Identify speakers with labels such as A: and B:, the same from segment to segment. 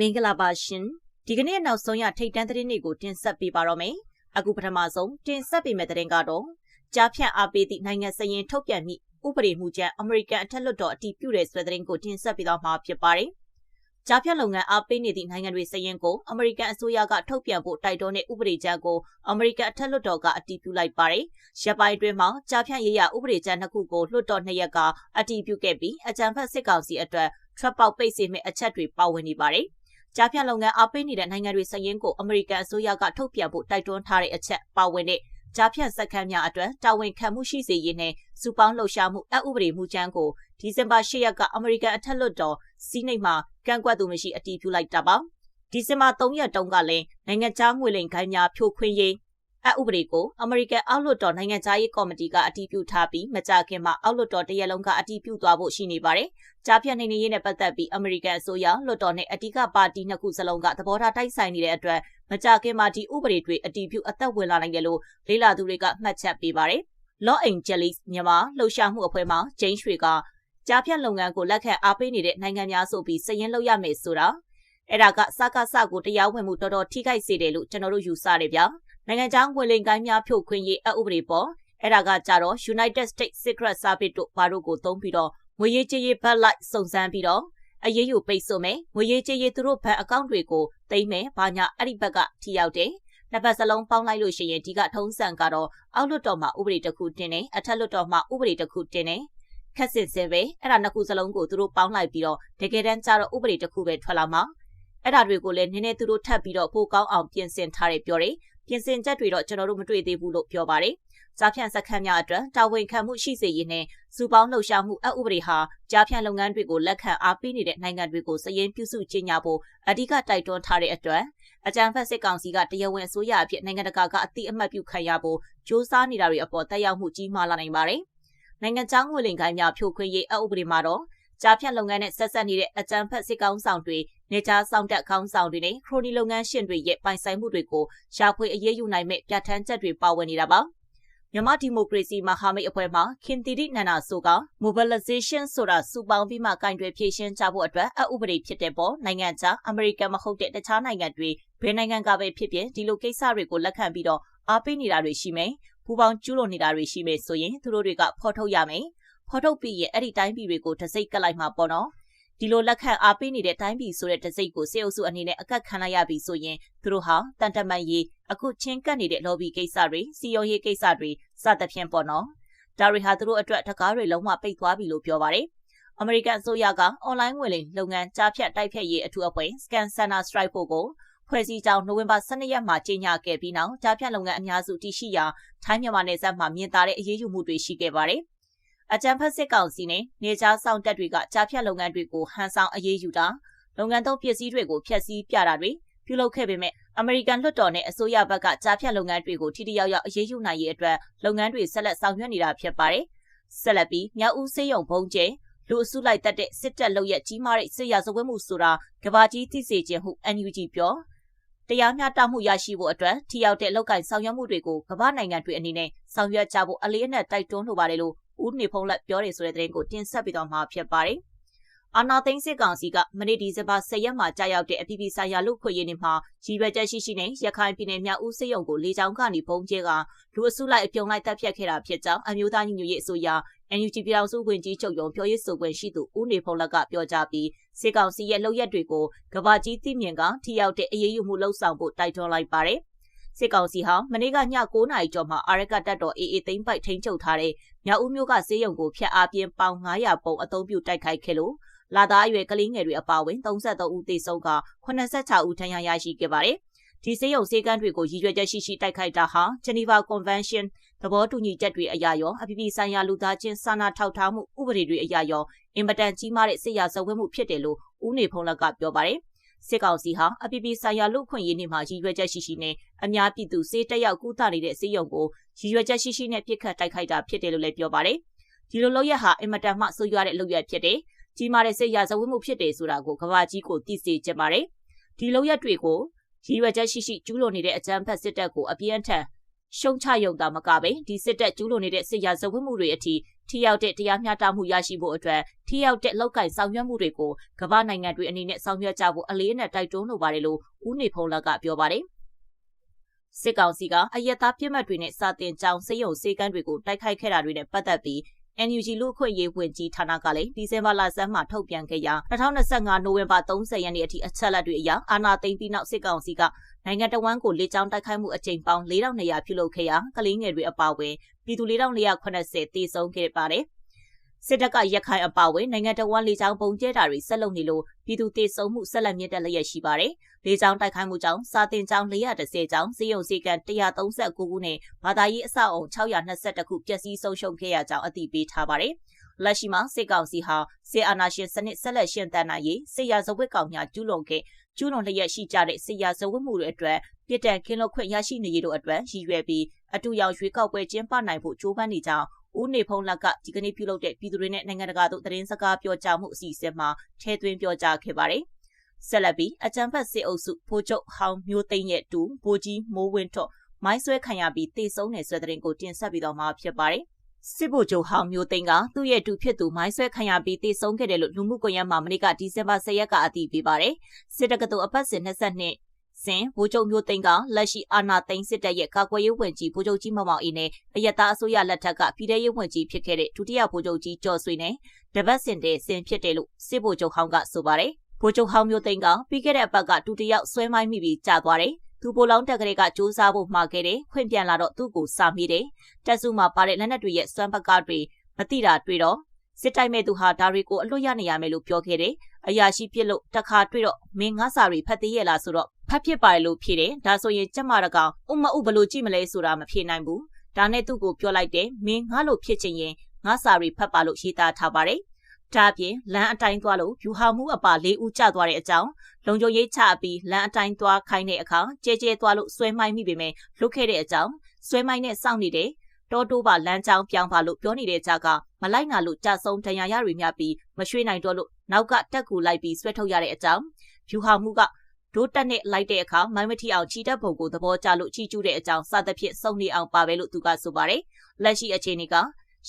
A: မင်္ဂလာပါရှင်ဒီကနေ့နောက်ဆုံးရထိတ်တန်းသတင်းတွေကိုတင်ဆက်ပေးပါတော့မယ်အခုပထမဆုံးတင်ဆက်ပေးမယ့်သတင်းကတော့ကြားဖြန့်အားပေးသည့်နိုင်ငံစရင်ထုတ်ပြန်မိဥပဒေမူကြမ်းအမေရိကန်အထက်လွှတ်တော်အတည်ပြုတဲ့ဆွဲသတင်းကိုတင်ဆက်ပေးတော့မှာဖြစ်ပါတယ်ကြားဖြတ်လုပ်ငန်းအားပေးနေသည့်နိုင်ငံတွေစရင်ကိုအမေရိကန်အစိုးရကထုတ်ပြန်ဖို့တိုက်တွန်းတဲ့ဥပဒေကြမ်းကိုအမေရိကန်အထက်လွှတ်တော်ကအတည်ပြုလိုက်ပါတယ်။ရပ်ပိုင်းအတွင်းမှာကြားဖြတ်ရေးရဥပဒေကြမ်းနှစ်ခုကိုလွှတ်တော်နှစ်ရက်ကအတည်ပြုခဲ့ပြီးအကြံဖတ်စစ်ကောင်စီအတွက်ထွက်ပေါက်ပိတ်စေမယ့်အချက်တွေပါဝင်နေပါတယ်။ ကြားဖြတ်လုပ်ငန်းအားပေးနေတဲ့နိုင်ငံတွေစရင်ကိုအမေရိကန်အစိုးရကထုတ်ပြန်ဖို့တိုက်တွန်းထားတဲ့အချက်ပါဝင်တဲ့ကြားဖြတ်စက္ကန့်များအတွက်တာဝန်ခံမှုရှိစေရေးနဲ့စုပေါင်းလှုပ်ရှားမှုအဥပဒေမူကြမ်းကိုဒီဇင်ဘာ၈ရက်ကအမေရိကန်အထက်လွှတ်တော်စီးနိတ်မှာကန့်ကွက်သူမရှိအတည်ပြုလိုက်တာပါဒီဇင်ဘာ3ရက်တုန်းကလည်းနိုင်ငံခြားငွေလိမ်ခိုင်းများဖြိုခွင်းရေး အဥပဒေကိုအမေရိကန်အောက်လွှတ်တော်နိုင်ငံခြားရေးကော်မတီကအတည်ပြုထားပြီးမကြာခင်မှာအောက်လွှတ်တော်တရက်လုံးကအတည်ပြုသွားဖို့ရှိနေပါတယ်။ကြားဖြတ်နေနေရေးနဲ့ပတ်သက်ပြီးအမေရိကန်အစိုးရလွှတ်တော်နဲ့အဓိကပါတီနှစ်ခုစလုံးကသဘောထားတိုက်ဆိုင်နေတဲ့အတွက်မကြာခင်မှာဒီဥပဒေတွေအတည်ပြုအသက်ဝင်လာနိုင်တယ်လို့လေးလာသူတွေကမှတ်ချက်ပေးပါတယ်။ Law Angeles မြန်မာလှုပ်ရှားမှုအဖွဲ့မှဂျိန်းရွှေကကြားဖြတ်လုပ်ငန်းကိုလက်ခံအားပေးနေတဲ့နိုင်ငံများဆိုပြီးစည်ရင်လုပ်ရမယ်ဆိုတာအဲ့ဒါကစကားစကိုတရားဝင်မှုတော်တော်ထိခိုက်စေတယ်လို့ကျွန်တော်တို့ယူဆတယ်ဗျာ နိုင်ငံခြားငွေလိမ်ကိုင်းများဖြုတ်ခွင်းရေးအဥပဒေပေါ်အဲ့ဒါကကြတော့ United States Secret Service တို့ဘာတို့ကိုသုံးပြီးတော့ငွေရေးကြေးရေးဘက်လိုက်စုံစမ်းပြီးတော့အရေးယူပိတ်ဆို့မယ်ငွေရေးကြေးရေးသူတို့ဘက်အကောင့်တွေကိုသိမ်းမယ်ဘာညာအဲ့ဒီဘက်ကထိရောက်တယ်နှစ်ဖက်စလုံးပေါင်းလိုက်လို့ရှိရင်ဒီကထုံးစံကတော့အောက်လွတ်တော်မှာဥပဒေတစ်ခုတင်တယ်အထက်လွတ်တော်မှာဥပဒေတစ်ခုတင်တယ်ခက်စစ်စဲပဲအဲ့ဒါနှစ်ခုစလုံးကိုသူတို့ပေါင်းလိုက်ပြီးတော့တကယ်တမ်းကျတော့ဥပဒေတစ်ခုပဲထွက်လာမှာအဲ့ဒါတွေကိုလည်းနည်းနည်းသူတို့ထပ်ပြီးတော့ပိုကောင်းအောင်ပြင်ဆင်ထားတယ်ပြောတယ် ပြင်ဆင်ချက်တွေတော့ကျွန်တော်တို့မတွေ့သေးဘူးလို့ပြောပါတယ်ကြားဖြန့်စခန်းများအတွက်တာဝန်ခံမှုရှိစေရေးနဲ့စုပေါင်းလှုပ်ရှားမှုအဥပဒေဟာကြားဖြန့်လုပ်ငန်းတွေကိုလက်ခံအားပေးနေတဲ့နိုင်ငံတွေကိုစည်ရင်းပြုစုကြေညာဖို့အဓိကတိုက်တွန်းထားတဲ့အတွက်အကြံဖက်စစ်ကောင်စီကတရားဝင်အစိုးရအဖြစ်နိုင်ငံတကာကအတိအမှတ်ပြုခံရဖို့စ조사နေတာတွေအပေါ်တက်ရောက်မှုကြီးမားလာနိုင်ပါတယ်။နိုင်ငံခြားငွေလိမ်ခိုင်းများဖြိုခွင်းရေးအဥပဒေမှာတော့ကြားဖြတ်လုပ်ငန်းနဲ့ဆက်ဆက်နေတဲ့အကြံဖက်စစ်ကောင်းဆောင်တွေ နေကြားဆောင်တက်ကောင်းဆောင်တွေနဲ့ခရိုနီလုပ်ငန်းရှင်တွေရဲ့ပိုင်ဆိုင်မှုတွေကိုရှာဖွေအရေးယူနိုင်မဲ့ပြဋ္ဌာန်းချက်တွေပါဝင်နေတာပါမြန်မာဒီမိုကရေစီမဟာမိတ်အဖွဲ့မှခင်တီရိနန္ဒာဆိုက mobilization ဆိုတာစုပေါင်းပြီးမှကင်တွယ်ဖြည့်ရှင်းကြဖို့အတွက်အဥပဒေဖြစ်တဲ့ပေါ်နိုင်ငံခြားအမေရိကန်မဟုတ်တဲ့တခြားနိုင်ငံတွေဘယ်နိုင်ငံကပဲဖြစ်ဖြစ်ဒီလိုကိစ္စတွေကိုလက်ခံပြီးတော့အားပေးနေတာတွေရှိမယ်ပူပေါင်းကျူးလွန်နေတာတွေရှိမယ်ဆိုရင်သူတို့တွေကဖော်ထုတ်ရမယ်ဖော်ထုတ်ပြီးရင်အဲ့ဒီတိုင်းပြည်တွေကိုတစိ့ကပ်လိုက်မှာပေါ့နော် ဒီလိုလက်ခံအားပေးနေတဲ့တိုင်းပြည်ဆိုတဲ့တစိ့ကိုစေအုပ်စုအနေနဲ့အကတ်ခံလိုက်ရပြီဆိုရင်သူတို့ဟာတန်တမန်ရေးအခုချင်းကပ်နေတဲ့ lobby ကိစ္စတွေစီယုံရေးကိစ္စတွေစသဖြင့်ပေါ့နော်ဒါတွေဟာသူတို့အတွက်တကားတွေလုံးဝပိတ်သွားပြီလို့ပြောပါတယ်အမေရိကန်အစိုးရကအွန်လိုင်းငွေလိမ်လုပ်ငန်းကြားဖြတ်တိုက်ဖြတ်ရေးအထူးအဖွဲ့ Scan Center Strike ဖို့ကိုဖွဲ့စည်းကြောင်းနိုဝင်ဘာ12ရက်မှာကြေညာခဲ့ပြီးနောက်ကြားဖြတ်လုပ်ငန်းအများစုတည်ရှိရာထိုင်းမြန်မာနယ်စပ်မှာမြင်သာတဲ့အရေးယူမှုတွေရှိခဲ့ပါတယ်။ အကြံဖက်စစ်ကောင်စီနဲ့နေကြားဆောင်တက်တွေကကြားဖြတ်လုပ်ငန်းတွေကိုဟန်ဆောင်အရေးယူတာလုပ်ငန်းသုံးပစ္စည်းတွေကိုဖျက်ဆီးပြတာတွေပြုလုပ်ခဲ့ပေမဲ့အမေရိကန်လွှတ်တော်နဲ့အစိုးရဘက်ကကြားဖြတ်လုပ်ငန်းတွေကိုထိတိယောက်ယောက်အရေးယူနိုင်ရေးအတွက်လုပ်ငန်းတွေဆက်လက်ဆောင်ရွက်နေတာဖြစ်ပါတယ်။ဆက်လက်ပြီးမြောက်ဦးစေးရုံဘုံကျဲလူအစုလိုက်တက်တဲ့စစ်တပ်လုပ်ရက်ကြီးမားတဲ့စစ်ရာဇဝတ်မှုဆိုတာကဘာကြီးသိစေခြင်းဟု NUG ပြောတရားမျှတမှုရရှိဖို့အတွက်ထိရောက်တဲ့လောက်ကင်ဆောင်ရွက်မှုတွေကိုကမ္ဘာနိုင်ငံတွေအနေနဲ့ဆောင်ရွက်ကြဖို့အလေးအနက်တိုက်တွန်းလိုပါတယ်လို့ ဦးနေဖုံးလက်ပြောတယ်ဆိုတဲ့သတင်းကိုတင်ဆက်ပြီးတော့မှာဖြစ်ပါတယ်။အာနာသိန်းစစ်ကောင်စီကမနေ့ဒီဇင်ဘာ10ရက်မှာကြာရောက်တဲ့အပြည်ပြည်ဆိုင်ရာလူခွေရေးနေ့မှာကြီးရွယ်ချက်ရှိရှိနဲ့ရခိုင်ပြည်နယ်မြောက်ဦးစစ်ရုံကိုလေကြောင်းကနေပုံကျဲကလူအစုလိုက်အပြုံလိုက်တပ်ဖြတ်ခဲ့တာဖြစ်ကြောင်းအမျိုးသားညီညွတ်ရေးအစိုးရ NUG ပြည်ထောင်စုဝန်ကြီးချုပ်ရုံပြောရေးဆိုခွင့်ရှိသူဦးနေဖုံးလက်ကပြောကြားပြီးစစ်ကောင်စီရဲ့လုပ်ရက်တွေကိုကဘာကြီးသိမြင်ကထိရောက်တဲ့အရေးယူမှုလှုံ့ဆော်ဖို့တိုက်တွန်းလိုက်ပါတယ်။ စစ်ကောင်စီဟာမနေ့ကည9နာရီကျော်မှာအာရကတပ်တော် AA သိမ်းပိုက်ထိန်းချုပ်ထားတဲ့မြောက်ဦးမြို့ကစေးရုံကိုဖျက်အားပြင်းပေါင်900ပုံအသုံးပြုတိုက်ခိုက်ခဲ့လို့လာသားအရွယ်ကလေးငယ်တွေအပါအဝင်33ဦးသေဆုံးက86ဦးထဏ်ရာရရှိခဲ့ပါတယ်။ဒီစေယုံစေကန်းတွေကိုရည်ရွယ်ချက်ရှိရှိတိုက်ခိုက်တာဟာ Geneva Convention သဘောတူညီချက်တွေအရာရောအပြည်ပြည်ဆိုင်ရာလူသားချင်းစာနာထောက်ထားမှုဥပဒေတွေအရာရောအင်မတန်ကြီးမားတဲ့စစ်ရာဇဝတ်မှုဖြစ်တယ်လို့ဦးနေဖုံးလက်ကပြောပါတယ် စစ်ကောင်စီဟာအပြည်ပြည်ဆိုင်ရာလူ့ခွင့်ရေးနေ့မှာရည်ရွယ်ချက်ရှိရှိနဲ့အများပြည်သူစေးတက်ရောက်ကူးတာနေတဲ့စေယုံကိုရည်ရွယ်ချက်ရှိရှိနဲ့ပြစ်ခတ်တိုက်ခိုက်တာဖြစ်တယ်လို့လည်းပြောပါတယ်။ဒီလိုလုပ်ရဟာအင်မတန်မှဆိုးရွားတဲ့လုပ်ရဖြစ်တယ်။ကြီးမားတဲ့စစ်ရာဇဝတ်မှုဖြစ်တယ်ဆိုတာကိုကဘာကြီးကိုသိစေချင်ပါတယ်။ဒီလုပ်ရတွေကိုရည်ရွယ်ချက်ရှိရှိကျူးလွန်နေတဲ့အကြမ်းဖက်စစ်တပ်ကိုအပြင်းထန်ရှုံချရုံသာမကပဲဒီစစ်တပ်ကျူးလွန်နေတဲ့စစ်ရာဇဝတ်မှုတွေအထိ ထိရောက်တဲ့တရားမျှတမှုရရှိဖို့အတွက်ထိရောက်တဲ့လောက်ကင်ဆောင်ရွက်မှုတွေကိုကမ္ဘာနိုင်ငံတွေအနေနဲ့ဆောင်ရွက်ကြဖို့အလေးအနက်တိုက်တွန်းလိုပါတယ်လို့ဦးနေဖုံးလက်ကပြောပါတယ်စစ်ကောင်စီကအယက်သားပြစ်မှတ်တွေနဲ့စာတင်ကြောင်းစေယုံစေကန်းတွေကိုတိုက်ခိုက်ခဲ့တာတွေနဲ့ပတ်သက်ပြီး NUG လူ့အခွင့်အရေးဝန်ကြီးဌာနကလည်းဒီဇင်ဘာလဆန်းမှာထုတ်ပြန်ခဲ့ရာ2025နိုဝင်ဘာ30ရက်နေ့အထိအချက်လက်တွေအရအာဏာသိမ်းပြီးနောက်စစ်ကောင်စီကနိုင်ငံတော်ဝန်ကိုလေကြောင်းတိုက်ခိုက်မှုအကြိမ်ပေါင်း4200ပြုလုပ်ခဲ့ရာကလေးငယ်တွေအပါအဝင် ပြည်သူ4480တေဆုံးခဲ့ပါတယ်။စစ်တပ်ကရခိုင်အပါအဝင်နိုင်ငံတော်ဝန်လေကြောင်းပုံကျဲတာတွေဆက်လုပ်နေလို့ပြည်သူတေဆုံးမှုဆက်လက်မြင့်တက်လျက်ရှိပါတယ်။လေကြောင်းတိုက်ခိုက်မှုကြောင့်စာတင်ကျောင်း430ကျောင်းစီယုံစီကန်139ခုနဲ့ဘာသာရေးအဆောက်အုံ622ခုပျက်စီးဆုံးရှုံးခဲ့ရကြောင်းအသိပေးထားပါတယ်။လက်ရှိမှာစစ်ကောင်စီဟာစစ်အာဏာရှင်စနစ်ဆက်လက်ရှင်သန်နိုင်ရေးစစ်ရာဇဝတ်ကောင်များကျူးလွန်ခဲ့ကျူးလွန်လျက်ရှိကြတဲ့စစ်ရာဇဝတ်မှုတွေအတွက်ပြည်တံကင်းလွတ်ခွင့်ရရှိနေရတို့အတွက်ရည်ရွယ်ပြီး အတူရောက်ရွေးကောက်ပွဲကျင်းပနိုင်ဖို့ကြိုးပမ်းနေကြောင်းဦးနေဖုံးလက်ကဒီကနေ့ပြုလုပ်တဲ့ပြည်သူတွေနဲ့နိုင်ငံတကာတို့သတင်းစကားပြောကြားမှုအစီအစဉ်မှာထဲသွင်းပြောကြားခဲ့ပါတယ်။ဆက်လက်ပြီးအကြံဖတ်စစ်အုပ်စုဖိုးချုပ်ဟောင်းမျိုးသိန်းရဲ့တူဘိုးကြီးမိုးဝင်းထွတ်မိုင်းဆွဲခံရပြီးတေဆုံးနေဆွဲတဲ့ရင်ကိုတင်ဆက်ပြီးတော့မှာဖြစ်ပါတယ်။စစ်ဗိုလ်ချုပ်ဟောင်းမျိုးသိန်းကသူ့ရဲ့တူဖြစ်သူမိုင်းဆွဲခံရပြီးတေဆုံးခဲ့တယ်လို့လူမှုကွန်ရက်မှာမနေ့ကဒီဇင်ဘာ10ရက်ကအတည်ပြုပါတယ်။စစ်တက္ကသိုလ်အပတ်စဉ်22 စဉ်ဗိုလ်ချုပ်မျိုးသိန်းကလက်ရှိအာဏာသိမ်းစစ်တပ်ရဲ့ကာကွယ်ရေးဝန်ကြီးဗိုလ်ချုပ်ကြီးမောင်မောင်အေးနဲ့အယက်သားအစိုးရလက်ထက်ကပြည်ထရေးဝန်ကြီးဖြစ်ခဲ့တဲ့ဒုတိယဗိုလ်ချုပ်ကြီးကျော်ဆွေနဲ့တပတ်စင်တဲ့ဆင်ဖြစ်တယ်လို့စစ်ဗိုလ်ချုပ်ဟောင်းကဆိုပါတယ်။ဗိုလ်ချုပ်ဟောင်းမျိုးသိန်းကပြီးခဲ့တဲ့အပတ်ကဒုတိယဆွဲမိုင်းမိပြီးကြာသွားတယ်။သူပိုလောင်းတက်ကလေးကစူးစမ်းဖို့မှာခဲ့တယ်။ခွင့်ပြန်လာတော့သူ့ကိုစာမိတယ်။တက်စုမှာပါတဲ့လက်နက်တွေရဲ့စွမ်းပကားတွေမတိတာတွေ့တော့စစ်တိုက်မဲ့သူဟာဒါတွေကိုအလွတ်ရနေရမယ်လို့ပြောခဲ့တယ်။အရာရှိပြစ်လို့တခါတွေ့တော့မင်းငါစာတွေဖတ်သေးရလားဆိုတော့ ဖတ်ဖြစ်ပါတယ်လို့ဖြေတယ်။ဒါဆိုရင်ကျမတကောင်ဥမဥဘလို့ကြည့်မလဲဆိုတာမဖြေနိုင်ဘူး။ဒါနဲ့သူ့ကိုပြောလိုက်တယ်မင်းငါလို့ဖြစ်ချင်ရင်ငါစာတွေဖတ်ပါလို့ရေးသားထားပါတယ်။ဒါပြင်လမ်းအတိုင်းသွားလို့ဖြူဟာမှုအပါ၄ဦးကျသွားတဲ့အကြောင်းလုံခြုံရေးချပြီးလမ်းအတိုင်းသွားခိုင်းတဲ့အခါကြဲကြဲသွားလို့ဆွဲမိုင်းမိပေမဲ့လွတ်ခဲ့တဲ့အကြောင်းဆွဲမိုင်းနဲ့စောင့်နေတဲ့တောတိုးပါလမ်းကြောင်းပြောင်းပါလို့ပြောနေတဲ့ကြကမလိုက်နာလို့ကြဆုံးဒဏ်ရာရတွေများပြီးမရွှေ့နိုင်တော့လို့နောက်ကတက်ကူလိုက်ပြီးဆွဲထုတ်ရတဲ့အကြောင်းဖြူဟာမှုက ဒိုးတက်နဲ့လိုက်တဲ့အခါမိုင်းမထီအောင်ချီတက်ပုံကိုသဘောကျလို့ချီကျူးတဲ့အကြောင်းစသဖြင့်စုံနေအောင်ပါပဲလို့သူကဆိုပါတယ်လက်ရှိအခြေအနေက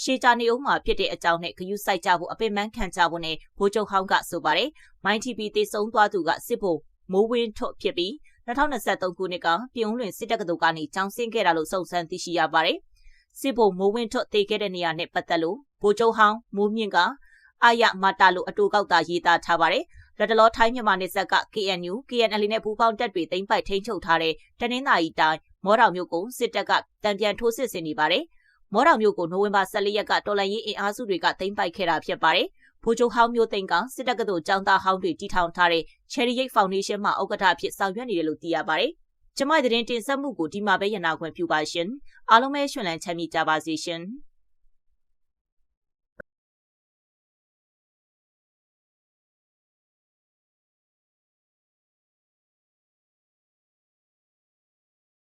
A: ရှေချာနေအောင်မှာဖြစ်တဲ့အကြောင်းနဲ့ဂယုစိုက်ကြဖို့အပင်ပန်းခံကြဖို့နဲ့ဘိုးချုပ်ဟောင်းကဆိုပါတယ်မိုင်းတီပီတေဆုံးသွားသူကစစ်ဖို့မိုးဝင်းထွတ်ဖြစ်ပြီး2023ခုနှစ်ကပြုံးလွင်စစ်တပ်ကတော်ကနေကြောင်းဆင်းခဲ့တာလို့စုံစမ်းသိရှိရပါတယ်စစ်ဖို့မိုးဝင်းထွတ်တေခဲ့တဲ့နေရာနဲ့ပတ်သက်လို့ဘိုးချုပ်ဟောင်းမိုးမြင့်ကအာရမာတာလို့အတူကောက်တာရေးသားထားပါတယ် လက်တလောထိုင်းမြန်မာနယ်စပ်က KNU KNL နဲ့ပူးပေါင်းတပ်တွေသိမ်းပိုက်ထိန်းချုပ်ထားတဲ့တနင်္သာရီတိုင်းမော်တော်မြို့ကိုစစ်တပ်ကတံပြန်ထိုးစစ်ဆင်နေပါတယ်။မော်တော်မြို့ကိုနိုဝင်ဘာ14ရက်ကတော်လှန်ရေးအင်အားစုတွေကသိမ်းပိုက်ခဲ့တာဖြစ်ပါတယ်။ဖိုးချိုဟောင်းမျိုးသိန်းကစစ်တပ်ကတို့ចောင်းသားဟောင်းတွေတီထောင်ထားတဲ့ Cherry Gate Foundation မှာဥက္ကဋ္ဌအဖြစ်ဆောင်ရွက်နေတယ်လို့သိရပါတယ်။ကျမတဲ့တင်ဆက်မှုကိုဒီမှာပဲရနာခွင့်ပြုပါရှင်။အားလုံးပဲရှင်လန်းချမ်းမြေ့ကြပါစေရှင်။